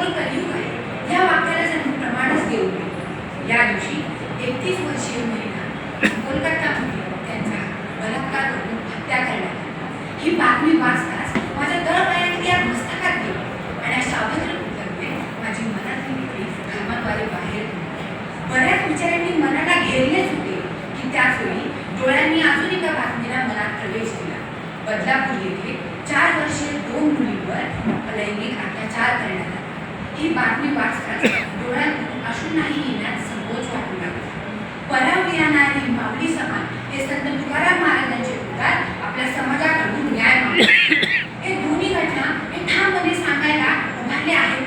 घोर कलियुग आहे या वाक्याला जणू प्रमाणच देऊ नये या दिवशी एकतीस वर्षीय महिला कोलकातामध्ये त्यांचा बलात्कार करून हत्या करण्यात आली. ही बातमी वाचताच माझ्या तळपायात या मस्तकात गेली आणि अशा अभद्र कृत्यामुळे माझी मनातली मित्री घामाद्वारे बाहेर बऱ्याच विचारांनी मनाला घेरलेच होते की त्याच वेळी डोळ्यांनी अजून एका बातमीला मनात प्रवेश दिला. बदलापूर येथे चार वर्षीय दोन मुलींवर लैंगिक अत्याचार करण्यात आला ही बातमी वाचताच डोळ्यातून नाही येण्यात संकोच वाटू लागला पराव या नारी माऊली समान हे संत तुकाराम महाराजांचे उद्गार आपल्या समाजाकडून न्याय हे दोन्ही घटना हे ठामपणे सांगायला उभारले आहेत.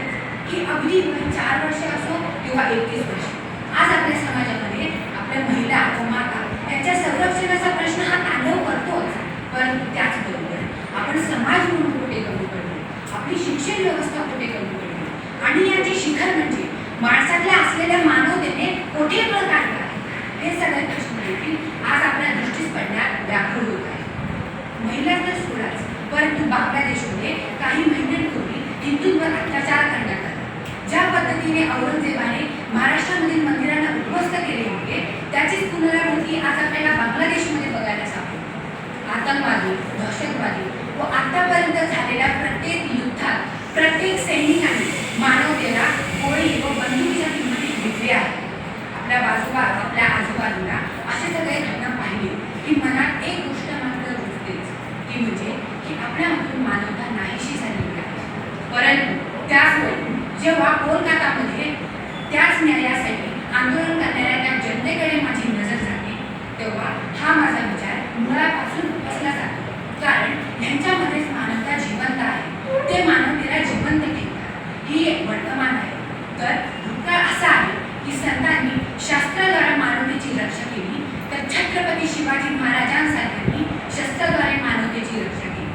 की अगदी चार वर्ष असो किंवा एकतीस वर्ष आज आपल्या समाजामध्ये आपल्या महिला व माता यांच्या संरक्षणाचा प्रश्न हा तांडव करतोच परंतु त्याचबरोबर आपण समाज म्हणून कुठे कमी पडलो आपली शिक्षण व्यवस्था कुठे कमी पडली आणि याचे शिखर म्हणजे माणसातल्या असलेल्या मानवतेने कोठे बळ काढला आहे? हे सगळे प्रश्न देखील आज आपल्या दृष्टीस पडण्यात व्याकुळ होत आहे. महिला तर सोडाच परंतु बांगलादेशमध्ये काही महिन्यांपूर्वी हिंदूंवर अत्याचार करण्यात आला. ज्या पद्धतीने औरंगजेबाने महाराष्ट्रामधील मंदिरांना उद्ध्वस्त केले होते त्याचीच पुनरावृत्ती आज आपल्याला बांगलादेशमध्ये बघायला सापडते आतंकवादी दहशतवादी व आतापर्यंत झालेल्या प्रत्येक युद्धात प्रत्येक सैनिकाने मानवतेला गोळी व बंदुकीच्या किंमतीत घेतली आहे आपल्या बाजूबा आपल्या आजूबाजूला असे सगळे घटना पाहिले की मनात एक गोष्ट मात्र दिसतेच ती म्हणजे की आपल्यामधून मानवता नाहीशी झालेली आहे. परंतु त्याच जेव्हा कोलकातामध्ये त्याच न्यायासाठी आंदोलन करणाऱ्या त्या जनतेकडे माझी नजर जाते तेव्हा हा माझा विचार मुळापासून उपसला जातो कारण ह्यांच्यामध्येच मानवता जिवंत आहे ते मानवतेला जिवंत ठेवतात ही एक वर्तमान आहे तर भूतकाळ असा आहे की संतांनी शास्त्राद्वारे मानवतेची रक्षा केली तर छत्रपती शिवाजी शस्त्राद्वारे मानवतेची रक्षा केली.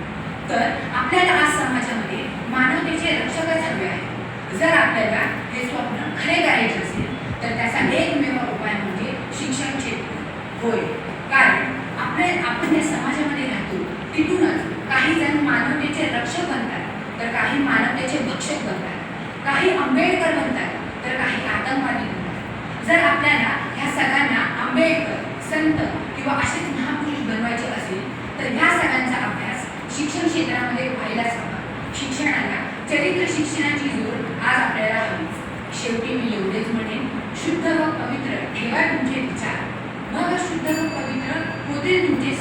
तर आपल्याला आज समाजामध्ये मानवतेचे रक्षकच हवे आहे जर आपल्याला हे स्वप्न खरे करायचे असेल तर त्याचा एकमेव उपाय म्हणजे शिक्षण क्षेत्र. होय. कारण आपल्या आपण या समाजामध्ये राहतो तिथूनच काही जण मानवतेचे रक्षक बनतात तर काही मानवतेचे भक्षक बनतात काही आंबेडकर बनतात तर काही आतंकवादी बनतात जर आपल्याला ह्या सगळ्यांना आंबेडकर संत किंवा असेच महापुरुष बनवायचे असेल तर ह्या सगळ्यांचा अभ्यास शिक्षण क्षेत्रामध्ये व्हायलाच हवा शिक्षणाला चरित्र शिक्षणाची जोड आज आपल्याला हवी शेवटी मी एवढेच म्हणेन शुद्ध व पवित्र ठेवा तुमचे विचार. मग शुद्ध व पवित्र होतील तुमचे